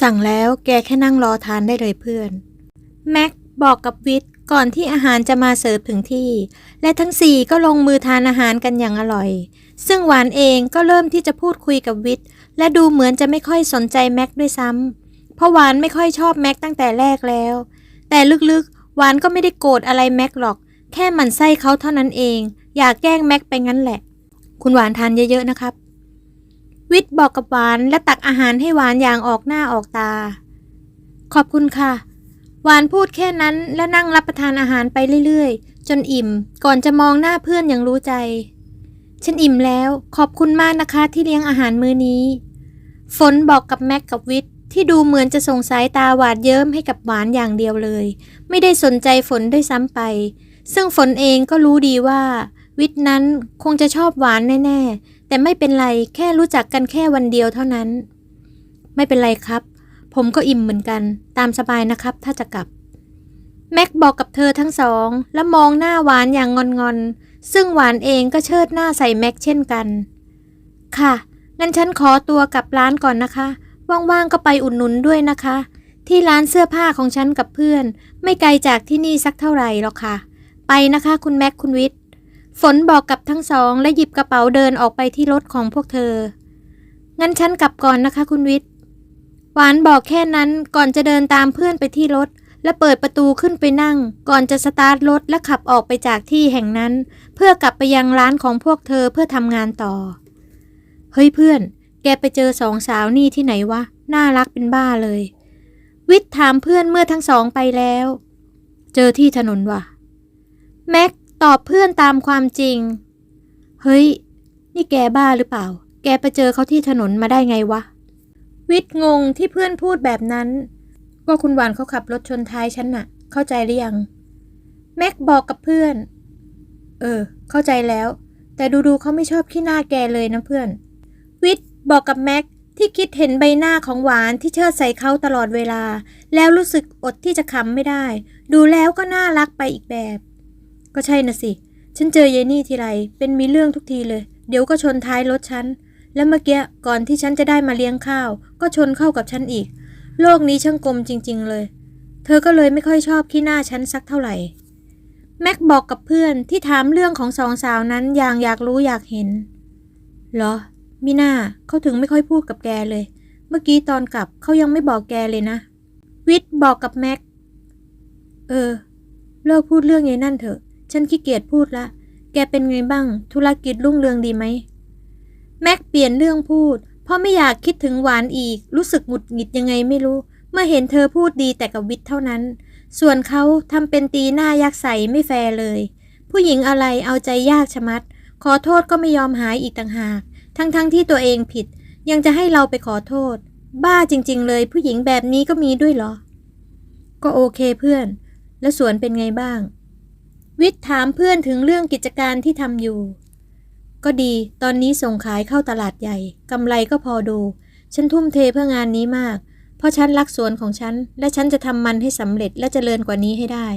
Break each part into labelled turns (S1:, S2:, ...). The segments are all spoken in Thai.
S1: สั่งแล้วแกแค่นั่งรอทานได้เลยเพื่อน แม็กบอกกับวิทย์ก่อนที่อาหารจะมาเสิร์ฟถึงที่ และทั้งสี่ก็ลงมือทานอาหารกันอย่างอร่อย ซึ่งหวานเองก็เริ่มที่จะพูดคุยกับวิทย์และดูเหมือนจะไม่ค่อยสนใจแม็กด้วยซ้ำเพราะหวานไม่ค่อยชอบแม็กตั้งแต่แรกแล้ว แต่ลึกๆหวานก็ไม่ได้โกรธอะไรแม็กหรอก แค่หมั่นไส้เขาเท่านั้นเอง อยากแกล้งแม็กไปงั้นแหละ คุณหวานทานเยอะๆนะครับ วิทย์บอกกับหวานและตักอาหารให้หวานอย่างออกหน้าออกตา ขอบคุณค่ะ หวานพูดแค่นั้นและนั่งรับประทานอาหารไปเรื่อยๆ จนอิ่มก่อนจะมองหน้าเพื่อนอย่างรู้ใจ ฉันอิ่มแล้วขอบคุณมากนะคะที่เลี้ยงอาหารมื้อนี้ ฝนบอกกับแม็กกับวิทย์ที่ดูเหมือนจะส่งสายตาหวาดเยิ้มให้กับหวานอย่างเดียวเลย ไม่ได้สนใจฝนด้วยซ้ำไป ซึ่งฝนเองก็รู้ดีว่า วิทย์นั้นคงจะชอบหวานแน่ๆ แต่ไม่เป็นไรแค่รู้จักกันแค่วันเดียวเท่านั้น ไม่เป็นไรครับ ผมก็อิ่มเหมือนกัน ตามสบายนะครับ ถ้าจะกลับ แม็กบอกกับเธอทั้งสอง แล้วมองหน้าหวานอย่างงอนๆซึ่งหวานเองก็เชิดหน้าใส่แม็กเช่นกัน ค่ะ งั้นฉันขอตัวกลับร้านก่อนนะคะ ว่างๆก็ไปอุดหนุนด้วยนะคะ ที่ร้านเสื้อผ้าของฉันกับเพื่อน ไม่ไกลจากที่นี่สักเท่าไหร่หรอกค่ะ ไปนะคะ คุณแม็กคุณวิทย์ ฝนบอกกับทั้งสองและหยิบกระเป๋าเดินออกไปที่รถของพวกเธอ งั้นฉันกลับก่อนนะคะคุณวิทย์ หวานบอกแค่นั้นก่อนจะเดินตามเพื่อนไปที่รถ และเปิดประตูขึ้นไปนั่ง ก่อนจะสตาร์ทรถและขับออกไปจากที่แห่งนั้น เพื่อกลับไปยังร้านของพวกเธอเพื่อทำงานต่อ เฮ้ยเพื่อน แกไปเจอสองสาวนี่ที่ไหนวะ น่ารักเป็นบ้าเลย วิทย์ถามเพื่อนเมื่อทั้งสองไปแล้ว เจอที่ถนนว่ะ แม็ก ตอบเพื่อนตามความจริง เฮ้ย นี่แกบ้าหรือเปล่า แกไปเจอเขาที่ถนนมาได้ไงวะ วิทย์งงที่เพื่อนพูดแบบนั้น ก็คุณหวานเขาขับรถชนท้ายฉันน่ะ เข้าใจหรือยัง แม็กบอกกับเพื่อน เออ เข้าใจแล้ว แต่ดูๆเขาไม่ชอบขี้หน้าแกเลยนะเพื่อน วิทย์บอกกับแม็กที่คิดเห็นใบหน้าของหวานที่เชิดใส่เขาตลอดเวลา แล้วรู้สึกอดที่จะขำไม่ได้ ดูแล้วก็น่ารักไปอีกแบบ ก็ใช่นะสิ ฉันเจอยายนี่ทีไร เป็นมีเรื่องทุกทีเลย เดี๋ยวก็ชนท้ายรถฉัน แล้วเมื่อกี้ก่อนที่ฉันจะได้มาเลี้ยงข้าว ก็ชนเข้ากับฉันอีก โลกนี้ช่างกลมจริง ๆ เลย เธอก็เลยไม่ค่อยชอบขี้หน้าฉันสักเท่าไหร่ แม็กบอกกับเพื่อนที่ถามเรื่องของสองสาวนั้นอย่างอยากรู้อยากเห็น เหรอ มิน่าเขาถึงไม่ค่อยพูดกับแกเลย เมื่อกี้ตอนกลับเขายังไม่บอกแกเลยนะ วิทย์บอกกับแม็ก เออ เลิกพูดเรื่องยายนั่นเถอะ ฉันขี้เกียจพูดละ แกเป็นไงบ้าง ธุรกิจรุ่งเรืองดีไหม แม็กเปลี่ยนเรื่องพูด เพราะไม่อยากคิดถึงหวานอีก รู้สึกหงุดหงิดยังไงไม่รู้ เมื่อเห็นเธอพูดดีแต่กับวิทย์เท่านั้น ส่วนเขาทำเป็นตีหน้ายักษ์ใสไม่แฟร์เลย ผู้หญิงอะไรเอาใจยากชะมัด ขอโทษก็ไม่ยอมหายอีกต่างหาก ทั้งๆทที่ตัวเองผิด ยังจะให้เราไปขอโทษ บ้าจริง ๆ เลย ผู้หญิงแบบนี้ก็มีด้วยเหรอ ก็โอเคเพื่อน แล้วสวนเป็นไงบ้าง วิทย์ถามเพื่อนถึงเรื่องกิจการที่ทำอยู่ ก็ดี ตอนนี้ส่งขายเข้าตลาดใหญ่กำไรก็พอดู ฉันทุ่มเทเพื่องานนี้มาก เพราะฉันรักสวนของฉัน และฉันจะทำมันให้สำเร็จและเจริญกว่านี้ให้ได้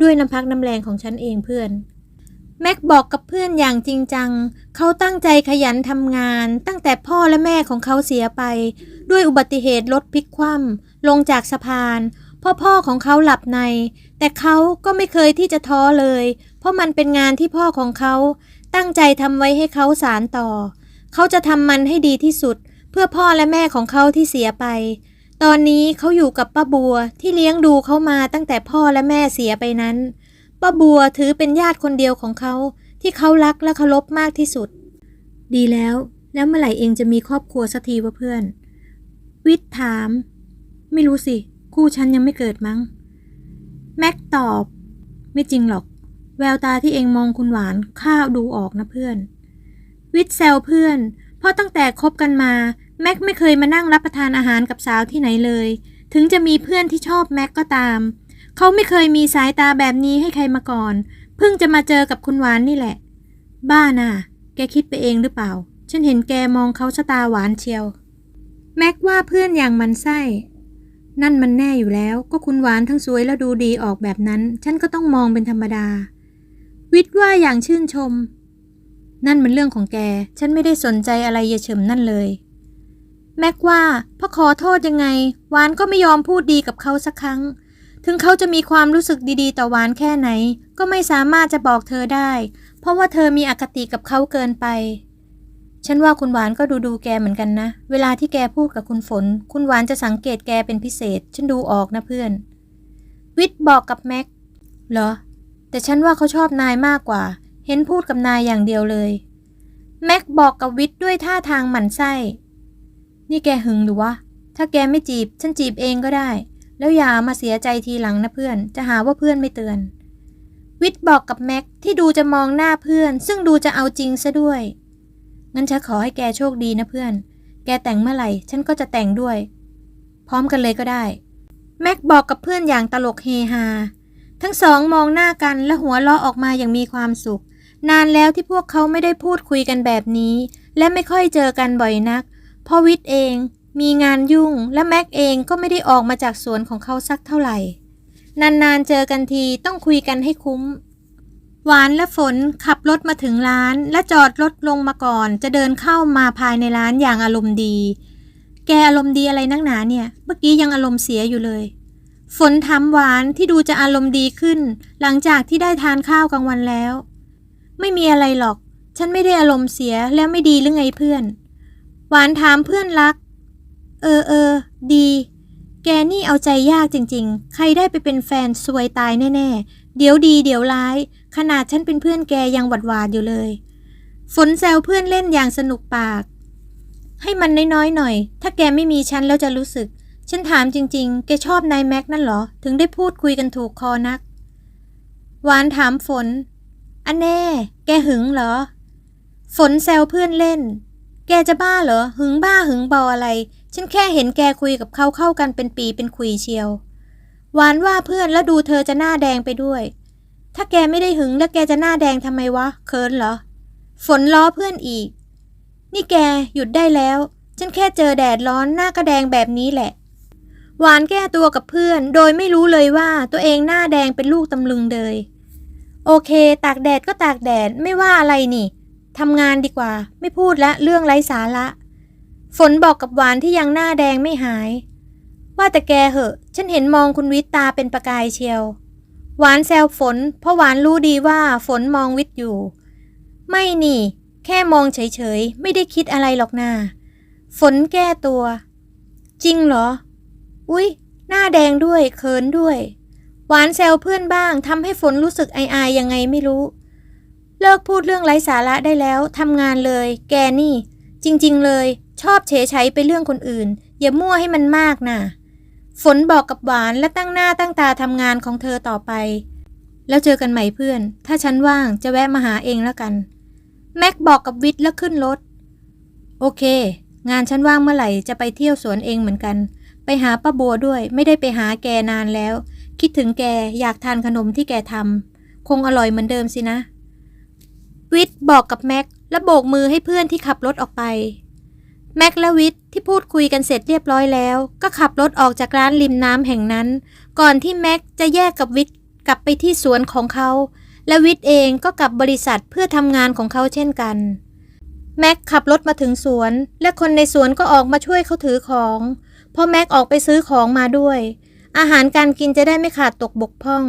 S1: ด้วยน้ำพักน้ำแรงของฉันเองเพื่อน แม็กบอกกับเพื่อนอย่างจริงจัง เขาตั้งใจขยันทำงาน ตั้งแต่พ่อและแม่ของเขาเสียไป ด้วยอุบัติเหตุรถพลิกคว่ำลงจากสะพาน พ่อพ่อของเขาหลับใน แต่เขาก็ไม่เคยที่จะท้อเลย เพราะมันเป็นงานที่พ่อของเขา ตั้งใจทำไว้ให้เขาสารต่อ เขาจะทำมันให้ดีที่สุด เพื่อพ่อและแม่ของเขาที่เสียไป ตอนนี้เขาอยู่กับป้าบัวที่เลี้ยงดูเขามาตั้งแต่พ่อและแม่เสียไปนั้นป้าบัวถือเป็นญาติคนเดียวของเขา ที่เขารักและเคารพมากที่สุด ดีแล้ว แล้วเมื่อไหร่เองจะมีครอบครัวสักทีวะเพื่อน วิทย์ถาม ไม่รู้สิ คู่ฉันยังไม่เกิดมั้ง แม็กตอบ ไม่จริงหรอก แววตาที่เองมองคุณหวานข้าดูออกนะเพื่อน วิทแซวเพื่อน เพราะตั้งแต่คบกันมา แม็กไม่เคยมานั่งรับประทานอาหารกับสาวที่ไหนเลย ถึงจะมีเพื่อนที่ชอบแม็กก็ตาม เขาไม่เคยมีสายตาแบบนี้ให้ใครมาก่อน เพิ่งจะมาเจอกับคุณหวานนี่แหละ บ้าน่ะ แกคิดไปเองหรือเปล่า ฉันเห็นแกมองเขาชะตาหวานเชียว แม็กว่าเพื่อนอย่างมันไส้ นั่นมันแน่อยู่แล้ว ก็คุณหวานทั้งสวยและดูดีออกแบบนั้น ฉันก็ต้องมองเป็นธรรมดา วิทย์ว่าอย่างชื่นชม นั่นมันเรื่องของแก ฉันไม่ได้สนใจอะไรเยเฉิมนั่นเลย แม็กว่าพอขอโทษยังไง หวานก็ไม่ยอมพูดดีกับเขาสักครั้ง ถึงเขาจะมีความรู้สึกดีๆ ต่อหวานแค่ไหน ก็ไม่สามารถจะบอกเธอได้ เพราะว่าเธอมีอคติกับเขาเกินไป ฉันว่าคุณหวานก็ดูดูแกเหมือนกันนะ เวลาที่แกพูดกับคุณฝน คุณหวานจะสังเกตแกเป็นพิเศษ ฉันดูออกนะเพื่อน วิทย์บอกกับแม็ก เหรอ แต่ฉันว่าเขาชอบนายมากกว่า เห็นพูดกับนายอย่างเดียวเลย แม็กบอกกับวิทย์ด้วยท่าทางหมั่นไส้ นี่แกหึงหรือวะ ถ้าแกไม่จีบ ฉันจีบเองก็ได้ แล้วอย่ามาเสียใจทีหลังนะเพื่อน จะหาว่าเพื่อนไม่เตือน วิทย์บอกกับแม็กที่ดูจะมองหน้าเพื่อน ซึ่งดูจะเอาจริงซะด้วย งั้นฉันขอให้แกโชคดีนะเพื่อน แกแต่งเมื่อไหร่ ฉันก็จะแต่งด้วย พร้อมกันเลยก็ได้ แม็กบอกกับเพื่อนอย่างตลกเฮฮา ทั้งสองมองหน้ากันและหัวเราะออกมาอย่างมีความสุข นานแล้วที่พวกเขาไม่ได้พูดคุยกันแบบนี้ และไม่ค่อยเจอกันบ่อยนัก เพราะวิทย์เอง มีงานยุ่ง และแม็กเองก็ไม่ได้ออกมาจากสวนของเขาสักเท่าไหร่ นานๆเจอกันทีต้องคุยกันให้คุ้ม หวานและฝนขับรถมาถึงร้าน และจอดรถลงมาก่อน จะเดินเข้ามาภายในร้านอย่างอารมณ์ดี แกอารมณ์ดีอะไรนักหนาเนี่ย เมื่อกี้ยังอารมณ์เสียอยู่เลย ฝนถามหวานที่ดูจะอารมณ์ดีขึ้น หลังจากที่ได้ทานข้าวกลางวันแล้ว ไม่มีอะไรหรอก ฉันไม่ได้อารมณ์เสียแล้วไม่ดีหรือไงเพื่อน หวานถามเพื่อนรัก เออเออดีแกนี่เอาใจยากจริงๆ ใครได้ไปเป็นแฟนซวยตายแน่ ๆ เดี๋ยวดีเดี๋ยวร้าย ขนาดฉันเป็นเพื่อนแกยังหวัดหวาดอยู่เลย ฝนแซวเพื่อนเล่นอย่างสนุกปาก ให้มันน้อยๆหน่อย ถ้าแกไม่มีฉันแล้วจะรู้สึก ฉันถามจริงๆ แกชอบนายแม็กนั่นเหรอ ถึงได้พูดคุยกันถูกคอนัก หวานถามฝน อันแน่ แกหึงเหรอ ฝนแซวเพื่อนเล่น แกจะบ้าเหรอ หึงบ้าหึงบาอะไร ฉันแค่เห็นแกคุยกับเขาเข้ากันเป็นปีเป็นคุยเชียว หวานว่าเพื่อนแล้วดูเธอจะหน้าแดงไปด้วย ถ้าแกไม่ได้หึงแล้วแกจะหน้าแดงทำไมวะ เคินเหรอ ฝนล้อเพื่อนอีก นี่แกหยุดได้แล้ว ฉันแค่เจอแดดร้อนหน้าก็แดงแบบนี้แหละ หวานแก้ตัวกับเพื่อน โดยไม่รู้เลยว่าตัวเองหน้าแดงเป็นลูกตำลึงเลยโอเค ตากแดดก็ตากแดดไม่ว่าอะไรนี่ทำงานดีกว่า ไม่พูดละเรื่องไร้สาระ ฝนบอกกับหวานที่ยังหน้าแดงไม่หาย ว่าแต่แกเหอะ ฉันเห็นมองคุณวิทตาเป็นประกายเชียว หวานแซวฝน เพราะหวานรู้ดีว่าฝนมองวิทย์อยู่ ไม่นี่ แค่มองเฉยๆ ไม่ได้คิดอะไรหรอกนาฝนแก้ตัว จริงเหรอ อุ๊ย หน้าแดงด้วยเขินด้วย หวานแซวเพื่อนบ้างทำให้ฝนรู้สึกอายๆยังไงไม่รู้ เลิกพูดเรื่องไร้สาระได้แล้วทำงานเลย แกนี่ จริง ๆ เลย ชอบเฉยใช้ไปเรื่องคนอื่น อย่ามั่วให้มันมากน่ะ ฝนบอกกับหวานและตั้งหน้าตั้งตาทำงานของเธอต่อไป แล้วเจอกันใหม่เพื่อน ถ้าฉันว่างจะแวะมาหาเองแล้วกัน แม็กบอกกับวิทย์แล้วขึ้นรถ โอเค งานฉันว่างเมื่อไหร่จะไปเที่ยวสวนเองเหมือนกัน ไปหาป้าบัวด้วย ไม่ได้ไปหาแกนานแล้ว คิดถึงแกอยากทานขนมที่แกทำคงอร่อยเหมือนเดิมสินะ วิทย์บอกกับแม็กและโบกมือให้เพื่อนที่ขับรถออกไป แม็กและวิทที่พูดคุยกันเสร็จเรียบร้อยแล้ว ก็ขับรถออกจากร้านริมน้ำแห่งนั้น ก่อนที่แม็กจะแยกกับวิทกลับไปที่สวนของเขา และวิทเองก็กลับบริษัทเพื่อทำงานของเขาเช่นกัน แม็กขับรถมาถึงสวน และคนในสวนก็ออกมาช่วยเขาถือของพราะแม็กออกไปซื้อของมาด้วย อาหารการกินจะได้ไม่ขาดตกบกพร่อง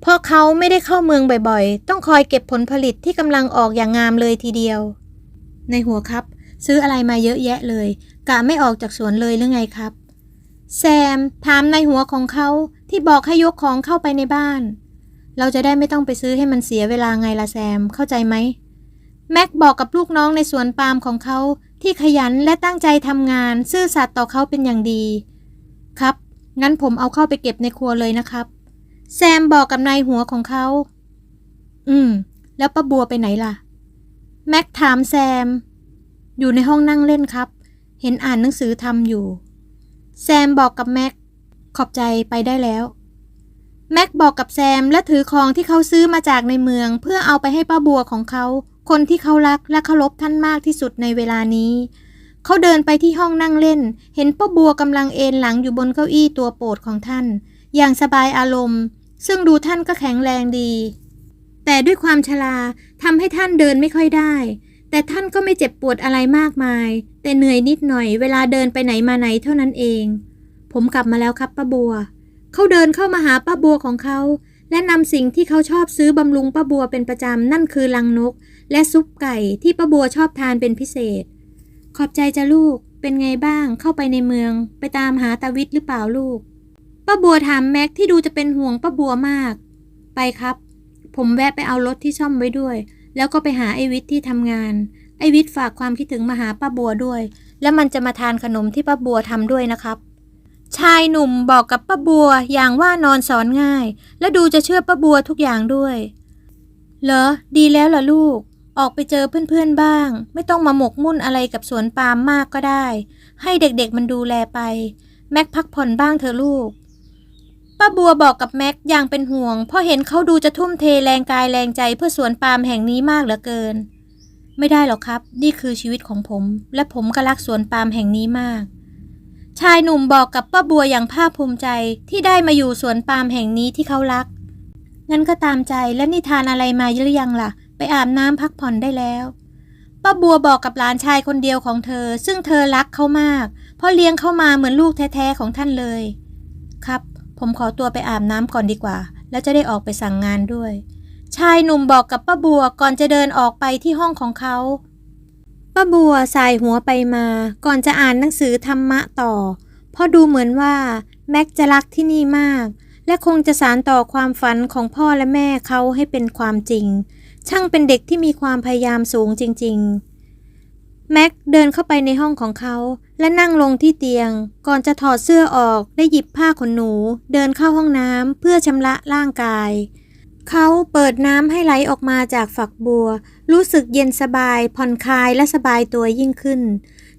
S1: เพราะเขาไม่ได้เข้าเมืองบ่อยๆ ต้องคอยเก็บผลผลิตที่กำลังออกอย่างงามเลยทีเดียว ในหัวครับ ซื้ออะไรมาเยอะแยะเลย กะไม่ออกจากสวนเลยหรือไงครับ แซมถามในหัวของเขาที่บอกให้ยกของเข้าไปในบ้าน เราจะได้ไม่ต้องไปซื้อให้มันเสียเวลาไงล่ะแซมเข้าใจไหมแม็กบอกกับลูกน้องในสวนปาล์มของเขาที่ขยันและตั้งใจทำงาน ซื่อสัตย์ต่อเขาเป็นอย่างดี ครับ งั้นผมเอาเข้าไปเก็บในครัวเลยนะครับ แซมบอกกับนายหัวของเขา อืม แล้วป้าบัวไปไหนล่ะ แม็กถามแซม อยู่ในห้องนั่งเล่นครับ เห็นอ่านหนังสือทำอยู่ แซมบอกกับแม็ก ขอบใจไปได้แล้ว แม็กบอกกับแซมและถือของที่เขาซื้อมาจากในเมือง เพื่อเอาไปให้ป้าบัวของเขา คนที่เขารักและเคารพท่านมากที่สุดในเวลานี้ เขาเดินไปที่ห้องนั่งเล่น เห็นป้าบัวกำลังเอนหลังอยู่บนเก้าอี้ตัวโปรดของท่าน อย่างสบายอารมณ์ ซึ่งดูท่านก็แข็งแรงดี แต่ด้วยความชราทำให้ท่านเดินไม่ค่อยได้ แต่ท่านก็ไม่เจ็บปวดอะไรมากมาย แต่เหนื่อยนิดหน่อยเวลาเดินไปไหนมาไหนเท่านั้นเอง ผมกลับมาแล้วครับป้าบัว เขาเดินเข้ามาหาป้าบัวของเขา และนำสิ่งที่เขาชอบซื้อบำรุงป้าบัวเป็นประจำนั่นคือลังนก และซุปไก่ที่ป้าบัวชอบทานเป็นพิเศษ ขอบใจจ้ะลูก เป็นไงบ้าง เข้าไปในเมือง ไปตามหาตาวิทย์หรือเปล่าลูก ป้าบัวถามแม็กที่ดูจะเป็นห่วงป้าบัวมาก ไปครับ ผมแวะไปเอารถที่ซ่อมไว้ด้วย แล้วก็ไปหาไอวิทที่ทำงาน ไอวิทฝากความคิดถึงมาหาป้าบัวด้วย แล้วมันจะมาทานขนมที่ป้าบัวทำด้วยนะครับ ชายหนุ่มบอกกับป้าบัวอย่างว่านอนสอนง่าย และดูจะเชื่อป้าบัวทุกอย่างด้วย เหรอ ดีแล้วล่ะลูก ออกไปเจอเพื่อนๆบ้าง ไม่ต้องมาหมกมุ่นอะไรกับสวนปาล์มมากก็ได้ ให้เด็กๆมันดูแลไป แม็กพักผ่อนบ้างเถอะลูก ป้าบัวบอกกับแม็กอย่างเป็นห่วง เพราะเห็นเขาดูจะทุ่มเทแรงกายแรงใจเพื่อสวนปาล์มแห่งนี้มากเหลือเกิน ไม่ได้หรอกครับ นี่คือชีวิตของผม และผมก็รักสวนปาล์มแห่งนี้มาก ชายหนุ่มบอกกับป้าบัวอย่างภาคภูมิใจที่ได้มาอยู่สวนปาล์มแห่งนี้ที่เขารัก งั้นก็ตามใจและนิทานอะไรมาหรือยังล่ะ ไปอาบน้ำพักผ่อนได้แล้วป้าบัวบอกกับหลานชายคนเดียวของเธอ ซึ่งเธอรักเขามาก เพราะเลี้ยงเขามาเหมือนลูกแท้ๆของท่านเลย ครับ ผมขอตัวไปอาบน้ำก่อนดีกว่า แล้วจะได้ออกไปสั่งงานด้วย ชายหนุ่มบอกกับป้าบัวก่อนจะเดินออกไปที่ห้องของเขาป้าบัวสายหัวไปมา ก่อนจะอ่านหนังสือธรรมะต่อ เพราะดูเหมือนว่าแม็กจะรักที่นี่มาก และคงจะสานต่อความฝันของพ่อและแม่เขาให้เป็นความจริง ช่างเป็นเด็กที่มีความพยายามสูงจริง ๆ แม็กเดินเข้าไปในห้องของเขา และนั่งลงที่เตียง ก่อนจะถอดเสื้อออกได้หยิบผ้าขนหนู เดินเข้าห้องน้ำเพื่อชำระร่างกาย เขาเปิดน้ำให้ไหลออกมาจากฝักบัว รู้สึกเย็นสบาย ผ่อนคลายและสบายตัวยิ่งขึ้น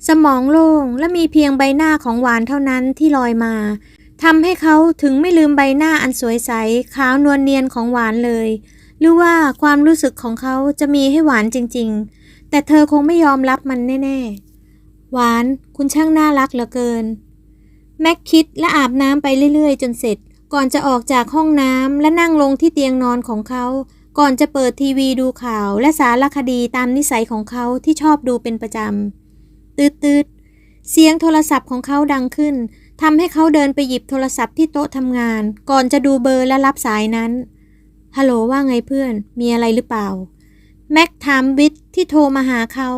S1: สมองโล่งและมีเพียงใบหน้าของหวานเท่านั้นที่ลอยมาทำให้เขาถึงไม่ลืมใบหน้าอันสวยใสขาวนวลเนียนของหวานเลย หรือว่าความรู้สึกของเขาจะมีให้หวานจริง ๆ แต่เธอคงไม่ยอมรับมันแน่ ๆ หวาน คุณช่างน่ารักเหลือเกิน แม็กคิดและอาบน้ำไปเรื่อย ๆ จนเสร็จ ก่อนจะออกจากห้องน้ำและนั่งลงที่เตียงนอนของเขา ก่อนจะเปิดทีวีดูข่าวและสารคดีตามนิสัยของเขาที่ชอบดูเป็นประจำ ตืดๆ เสียงโทรศัพท์ของเขาดังขึ้นทำให้เขาเดินไปหยิบโทรศัพท์ที่โต๊ะทำงาน ก่อนจะดูเบอร์และรับสายนั้นฮัลโหลว่าไงเพื่อน มีอะไรหรือเปล่า แม็กถามวิทที่โทรมาหาเขา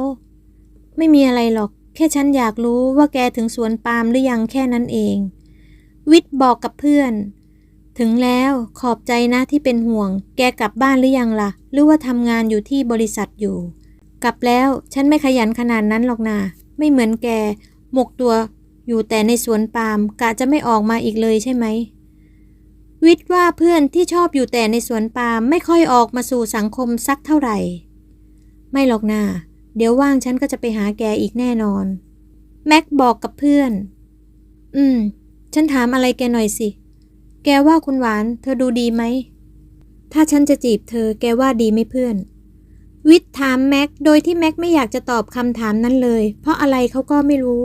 S1: ไม่มีอะไรหรอก แค่ฉันอยากรู้ว่าแกถึงสวนปาล์มหรือยังแค่นั้นเอง วิทบอกกับเพื่อน ถึงแล้วขอบใจนะที่เป็นห่วง แกกลับบ้านหรือยังล่ะ หรือว่าทำงานอยู่ที่บริษัทอยู่ กลับแล้วฉันไม่ขยันขนาดนั้นหรอกนาไม่เหมือนแกหมกตัวอยู่แต่ในสวนปาล์มกะจะไม่ออกมาอีกเลยใช่ไหม วิทย์ว่าเพื่อนที่ชอบอยู่แต่ในสวนปาล์มไม่ค่อยออกมาสู่สังคมสักเท่าไหร่ ไม่หรอกนาเดี๋ยวว่างฉันก็จะไปหาแกอีกแน่นอน แม็กบอกกับเพื่อน อืม ฉันถามอะไรแกหน่อยสิ แกว่าคุณหวาน เธอดูดีไหม ถ้าฉันจะจีบเธอ แกว่าดีไหมเพื่อน วิทย์ถามแม็กโดยที่แม็กไม่อยากจะตอบคำถามนั้นเลย เพราะอะไรเขาก็ไม่รู้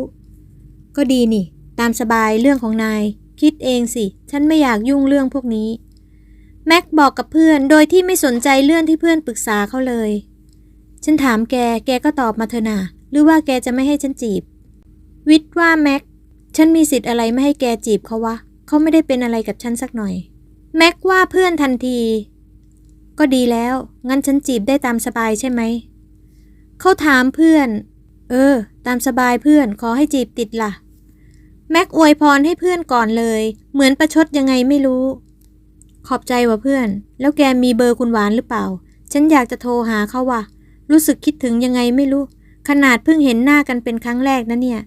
S1: ก็ดีนี่ ตามสบายเรื่องของนาย คิดเองสิ ฉันไม่อยากยุ่งเรื่องพวกนี้ แม็กบอกกับเพื่อนโดยที่ไม่สนใจเรื่องที่เพื่อนปรึกษาเขาเลย ฉันถามแก แกก็ตอบมาเถอะนาหรือว่าแกจะไม่ให้ฉันจีบ วิทว่าแม็ก ฉันมีสิทธิ์อะไรไม่ให้แกจีบเขาวะ เขาไม่ได้เป็นอะไรกับฉันสักหน่อย แม็กว่าเพื่อนทันที ก็ดีแล้ว งั้นฉันจีบได้ตามสบายใช่ไหม เขาถามเพื่อน เออ ตามสบายเพื่อน ขอให้จีบติดล่ะ แม็กอวยพรให้เพื่อนก่อนเลย เหมือนประชดยังไงไม่รู้ ขอบใจว่ะเพื่อน แล้วแกมีเบอร์คุณหวานหรือเปล่า ฉันอยากจะโทรหาเขาว่ะ รู้สึกคิดถึงยังไงไม่รู้ ขนาดเพิ่งเห็นหน้ากันเป็นครั้งแรกนะเนี่ย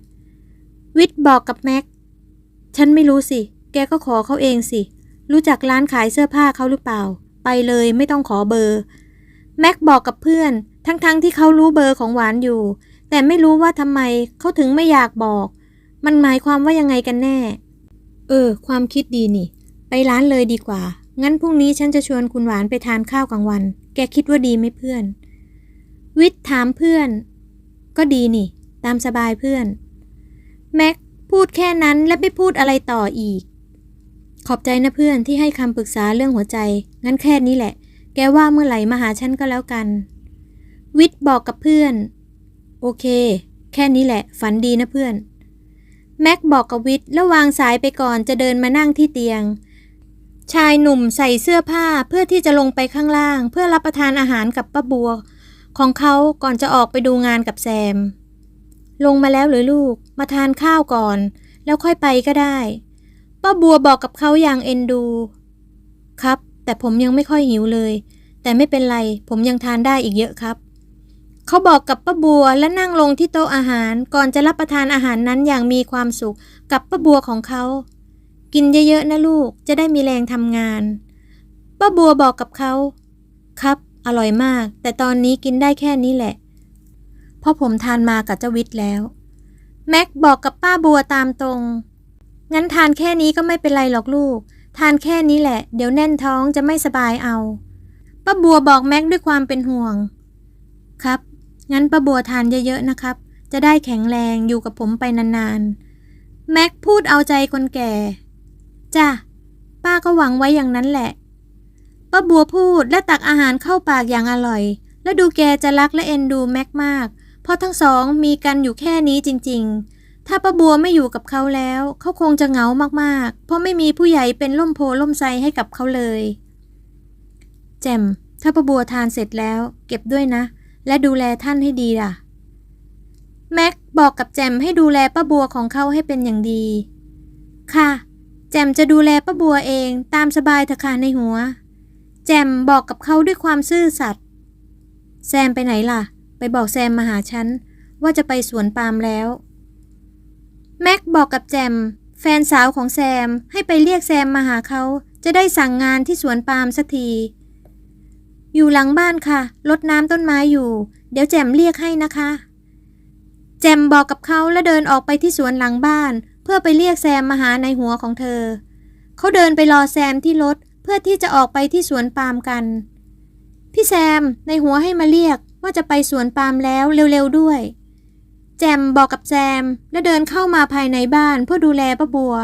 S1: วิทย์บอกกับแม็ก ฉันไม่รู้สิ แกก็ขอเขาเองสิ รู้จักร้านขายเสื้อผ้าเขาหรือเปล่า ไปเลยไม่ต้องขอเบอร์ แม็กบอกกับเพื่อน ทั้งๆทที่เขารู้เบอร์ของหวานอยู่ แต่ไม่รู้ว่าทำไมเขาถึงไม่อยากบอก มันหมายความว่ายังไงกันแน่ เออ ความคิดดีนี่ ไปร้านเลยดีกว่า งั้นพรุ่งนี้ฉันจะชวนคุณหวานไปทานข้าวกลางวัน แกคิดว่าดีไหมเพื่อน วิทย์ถามเพื่อน ก็ดีนี่ ตามสบายเพื่อน แม็กพูดแค่นั้นและไม่พูดอะไรต่ออีก ขอบใจนะเพื่อนที่ให้คำปรึกษาเรื่องหัวใจ งั้นแค่นี้แหละ แกว่าเมื่อไหร่มาหาฉันก็แล้วกัน วิทย์บอกกับเพื่อน โอเค แค่นี้แหละ ฝันดีนะเพื่อน แม็กบอกกับวิทย์แล้ววางสายไปก่อนจะเดินมานั่งที่เตียง ชายหนุ่มใส่เสื้อผ้าเพื่อที่จะลงไปข้างล่าง เพื่อรับประทานอาหารกับป้าบัว ของเขาก่อนจะออกไปดูงานกับแซม ลงมาแล้วหรือลูกมาทานข้าวก่อน แล้วค่อยไปก็ได้ป้าบัวบอกกับเขาอย่างเอ็นดู ครับ แต่ผมยังไม่ค่อยหิวเลย แต่ไม่เป็นไร ผมยังทานได้อีกเยอะครับ เขาบอกกับป้าบัวและนั่งลงที่โต๊ะอาหาร ก่อนจะรับประทานอาหารนั้นอย่างมีความสุขกับป้าบัวของเขา กินเยอะๆนะลูกจะได้มีแรงทำงานป้าบัวบอกกับเขา ครับ อร่อยมาก แต่ตอนนี้กินได้แค่นี้แหละ เพราะผมทานมากับเจ้าวิทย์แล้ว แม็กบอกกับป้าบัวตามตรง งั้นทานแค่นี้ก็ไม่เป็นไรหรอกลูก ทานแค่นี้แหละ เดี๋ยวแน่นท้องจะไม่สบายเอาป้าบัวบอกแม็กด้วยความเป็นห่วง ครับ งั้นป้าบัวทานเยอะๆนะครับ จะได้แข็งแรงอยู่กับผมไปนานๆ แม็กพูดเอาใจคนแก่ จ้ะ ป้าก็หวังไว้อย่างนั้นแหละ ป้าบัวพูดและตักอาหารเข้าปากอย่างอร่อย และดูแกจะรักและเอ็นดูแม็กมาก เพราะทั้งสองมีกันอยู่แค่นี้จริง ๆถ้าป้าบัวไม่อยู่กับเขาแล้ว เขาคงจะเหงามากๆ เพราะไม่มีผู้ใหญ่เป็นล่มโพล่มไทรให้กับเขาเลย แจมถ้าป้าบัวทานเสร็จแล้ว เก็บด้วยนะ และดูแลท่านให้ดีล่ะ แม็กบอกกับแจมให้ดูแลป้าบัวของเขาให้เป็นอย่างดี ค่ะ แจมจะดูแลป้าบัวเองตามสบายเถอะค่ะในหัว แจมบอกกับเขาด้วยความซื่อสัตย์แซมไปไหนล่ะ ไปบอกแซมมาหาฉัน ว่าจะไปสวนปาล์มแล้ว แม็กบอกกับแจม แฟนสาวของแซมให้ไปเรียกแซมมาหาเขาจะได้สั่งงานที่สวนปาล์มสักที อยู่หลังบ้านค่ะรดน้ำต้นไม้อยู่ เดี๋ยวแจมเรียกให้นะคะ แจมบอกกับเขาแล้วเดินออกไปที่สวนหลังบ้าน เพื่อไปเรียกแซมมาหาในหัวของเธอ เขาเดินไปรอแซมที่รถเพื่อที่จะออกไปที่สวนปาล์มกัน พี่แซมในหัวให้มาเรียกว่าจะไปสวนปาล์มแล้วเร็วๆด้วย แจมบอกกับแซมและเดินเข้ามาภายในบ้านเพื่อดูแลป้าบัว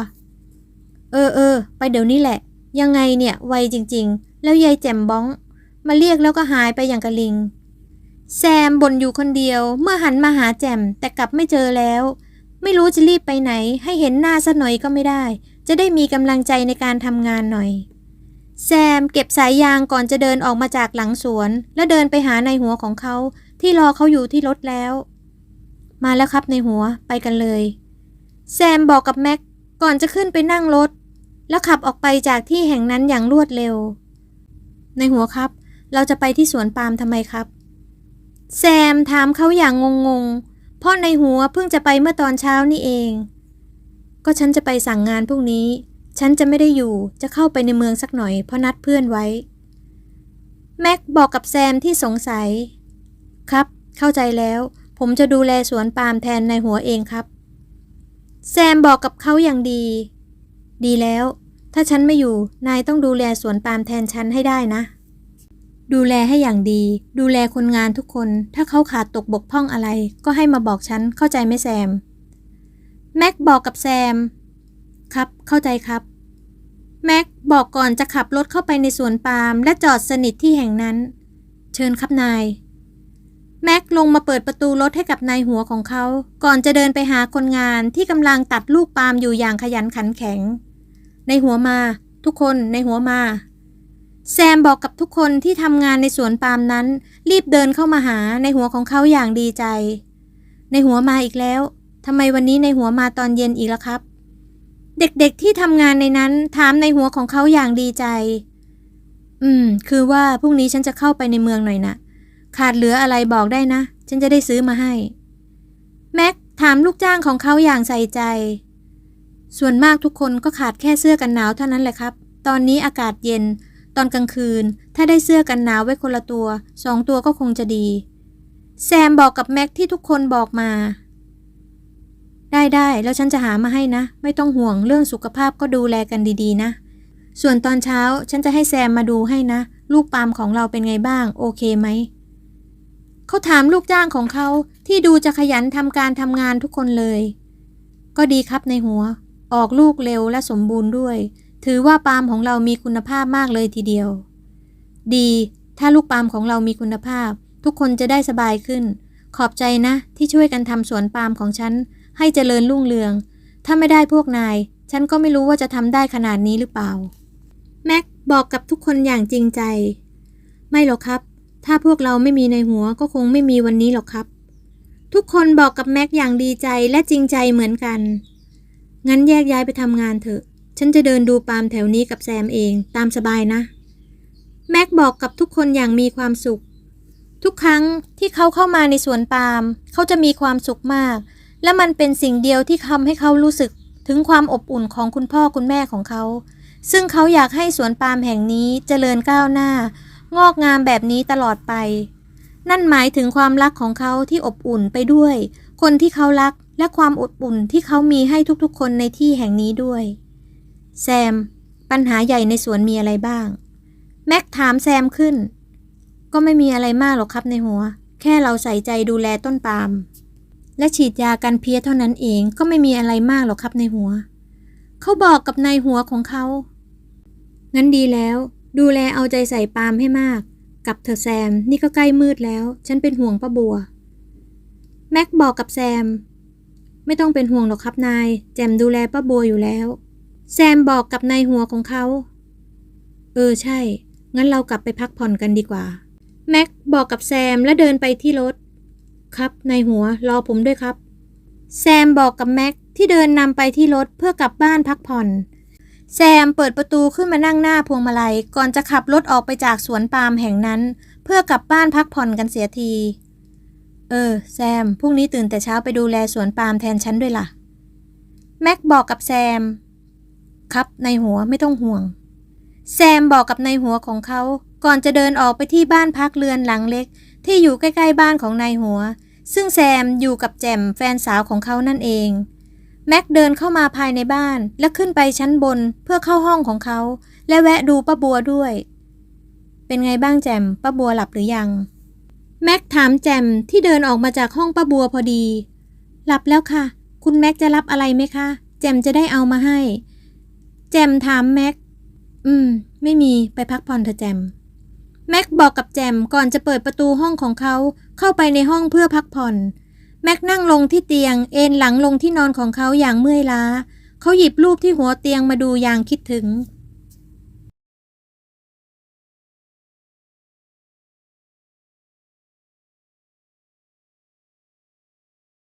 S1: เออเออไปเดี๋ยวนี้แหละ ยังไงเนี่ยไวจริง ๆ แล้วยายแจมบ้อง มาเรียกแล้วก็หายไปอย่างกะลิง แซมบ่นอยู่คนเดียว เมื่อหันมาหาแจมแต่กลับไม่เจอแล้ว ไม่รู้จะรีบไปไหน ให้เห็นหน้าสักหน่อยก็ไม่ได้ จะได้มีกำลังใจในการทำงานหน่อย แซมเก็บสายยางก่อนจะเดินออกมาจากหลังสวน แล้วเดินไปหาในหัวของเขาที่รอเขาอยู่ที่รถแล้ว มาแล้วครับในหัวไปกันเลย แซมบอกกับแม็กก่อนจะขึ้นไปนั่งรถแล้วขับออกไปจากที่แห่งนั้นอย่างรวดเร็ว ในหัวครับ เราจะไปที่สวนปาล์มทำไมครับ แซมถามเขาอย่างงงๆ เพราะในหัวเพิ่งจะไปเมื่อตอนเช้านี่เอง ก็ฉันจะไปสั่งงานพรุ่งนี้ ฉันจะไม่ได้อยู่ จะเข้าไปในเมืองสักหน่อยเพราะนัดเพื่อนไว้ แม็กบอกกับแซมที่สงสัย ครับ เข้าใจแล้ว ผมจะดูแลสวนปาล์มแทนในหัวเองครับ แซมบอกกับเขาอย่างดี ดีแล้ว ถ้าฉันไม่อยู่ นายต้องดูแลสวนปาล์มแทนฉันให้ได้นะ ดูแลให้อย่างดี ดูแลคนงานทุกคน ถ้าเขาขาดตกบกพร่องอะไร ก็ให้มาบอกฉัน เข้าใจไหมแซม แม็กบอกกับแซม ครับ เข้าใจครับ แม็กบอกก่อนจะขับรถเข้าไปในสวนปาล์มและจอดสนิทที่แห่งนั้น เชิญครับนาย แม็กลงมาเปิดประตูรถให้กับนายหัวของเขา ก่อนจะเดินไปหาคนงานที่กำลังตัดลูกปาล์มอยู่อย่างขยันขันแข็ง ในหัวมา ทุกคนในหัวมา แซมบอกกับทุกคนที่ทำงานในสวนปาล์มนั้น รีบเดินเข้ามาหาในหัวของเขาอย่างดีใจ ในหัวมาอีกแล้วทำไมวันนี้ในหัวมาตอนเย็นอีกล่ะครับ เด็กๆที่ทำงานในนั้นถามในหัวของเขาอย่างดีใจ อืม คือว่าพรุ่งนี้ฉันจะเข้าไปในเมืองหน่อยนะขาดเหลืออะไรบอกได้นะ ฉันจะได้ซื้อมาให้ แม็กถามลูกจ้างของเขาอย่างใส่ใจ ส่วนมากทุกคนก็ขาดแค่เสื้อกันหนาวเท่านั้นแหละครับ ตอนนี้อากาศเย็น ตอนกลางคืน ถ้าได้เสื้อกันหนาวไว้คนละตัวสองตัวก็คงจะดี แซมบอกกับแม็กที่ทุกคนบอกมา ได้ได้แล้วฉันจะหามาให้นะ ไม่ต้องห่วงเรื่องสุขภาพก็ดูแลกันดีๆ นะ ส่วนตอนเช้าฉันจะให้แซมมาดูให้นะ ลูกปาล์มของเราเป็นไงบ้าง โอเคไหมเขาถามลูกจ้างของเขาที่ดูจะขยันทำการทำงานทุกคนเลย ก็ดีครับในหัว ออกลูกเร็วและสมบูรณ์ด้วย ถือว่าปาล์มของเรามีคุณภาพมากเลยทีเดียว ดี ถ้าลูกปาล์มของเรามีคุณภาพ ทุกคนจะได้สบายขึ้น ขอบใจนะ ที่ช่วยกันทำสวนปาล์มของฉัน ให้เจริญรุ่งเรือง ถ้าไม่ได้พวกนาย ฉันก็ไม่รู้ว่าจะทำได้ขนาดนี้หรือเปล่า แม็กบอกกับทุกคนอย่างจริงใจ ไม่หรอกครับ ถ้าพวกเราไม่มีในหัวก็คงไม่มีวันนี้หรอกครับ ทุกคนบอกกับแม็กอย่างดีใจและจริงใจเหมือนกัน งั้นแยกย้ายไปทำงานเถอะ ฉันจะเดินดูปาล์มแถวนี้กับแซมเองตามสบายนะ แม็กบอกกับทุกคนอย่างมีความสุข ทุกครั้งที่เขาเข้ามาในสวนปาล์มเขาจะมีความสุขมาก และมันเป็นสิ่งเดียวที่ทำให้เขารู้สึกถึงความอบอุ่นของคุณพ่อคุณแม่ของเขา ซึ่งเขาอยากให้สวนปาล์มแห่งนี้เจริญก้าวหน้า งอกงามแบบนี้ตลอดไป นั่นหมายถึงความรักของเขาที่อบอุ่นไปด้วย คนที่เขารักและความอบอุ่นที่เขามีให้ทุกๆ คนในที่แห่งนี้ด้วย แซม ปัญหาใหญ่ในสวนมีอะไรบ้าง แม็กถามแซมขึ้น ก็ไม่มีอะไรมากหรอกครับในหัว แค่เราใส่ใจดูแลต้นปาล์มและฉีดยากันเพี้ยเท่านั้นเองก็ไม่มีอะไรมากหรอกครับในหัว เขาบอกกับนายหัวของเขา งั้นดีแล้ว ดูแลเอาใจใส่ปาล์มให้มากกับเธอแซม นี่ก็ใกล้มืดแล้ว ฉันเป็นห่วงป้าบัว แม็กบอกกับแซม ไม่ต้องเป็นห่วงหรอกครับนาย แจมดูแลป้าบัวอยู่แล้ว แซมบอกกับนายหัวของเขา เออใช่ งั้นเรากลับไปพักผ่อนกันดีกว่า แม็กบอกกับแซมและเดินไปที่รถ ครับนายหัวรอผมด้วยครับ แซมบอกกับแม็กที่เดินนำไปที่รถเพื่อกลับบ้านพักผ่อน แซมเปิดประตูขึ้นมานั่งหน้าพวงมาลัย ก่อนจะขับรถออกไปจากสวนปาล์มแห่งนั้น เพื่อกลับบ้านพักผ่อนกันเสียที เออ แซมพรุ่งนี้ตื่นแต่เช้าไปดูแลสวนปาล์มแทนฉันด้วยล่ะ แม็กบอกกับแซม ครับในหัวไม่ต้องห่วง แซมบอกกับในหัวของเขาก่อนจะเดินออกไปที่บ้านพักเรือนหลังเล็ก ที่อยู่ใกล้ๆบ้านของนายหัว ซึ่งแซมอยู่กับแจมแฟนสาวของเขานั่นเอง แม็กเดินเข้ามาภายในบ้านและขึ้นไปชั้นบนเพื่อเข้าห้องของเขา และแวะดูป้าบัวด้วย เป็นไงบ้างแจมป้าบัวหลับหรือยัง แม็กถามแจมที่เดินออกมาจากห้องป้าบัวพอดี หลับแล้วค่ะ คุณแม็กจะรับอะไรไหมคะ แจมจะได้เอามาให้ แจมถามแม็ก อืม ไม่มี ไปพักผ่อนเถอะแจม แม็กบอกกับแจมก่อนจะเปิดประตูห้องของเขาเข้าไปในห้องเพื่อพักผ่อน แม็กนั่งลงที่เตียง เอนหลังลงที่นอนของเขาอย่างเมื่อยล้า เขาหยิบรูปที่หัวเตียงมาดูอย่างคิดถึง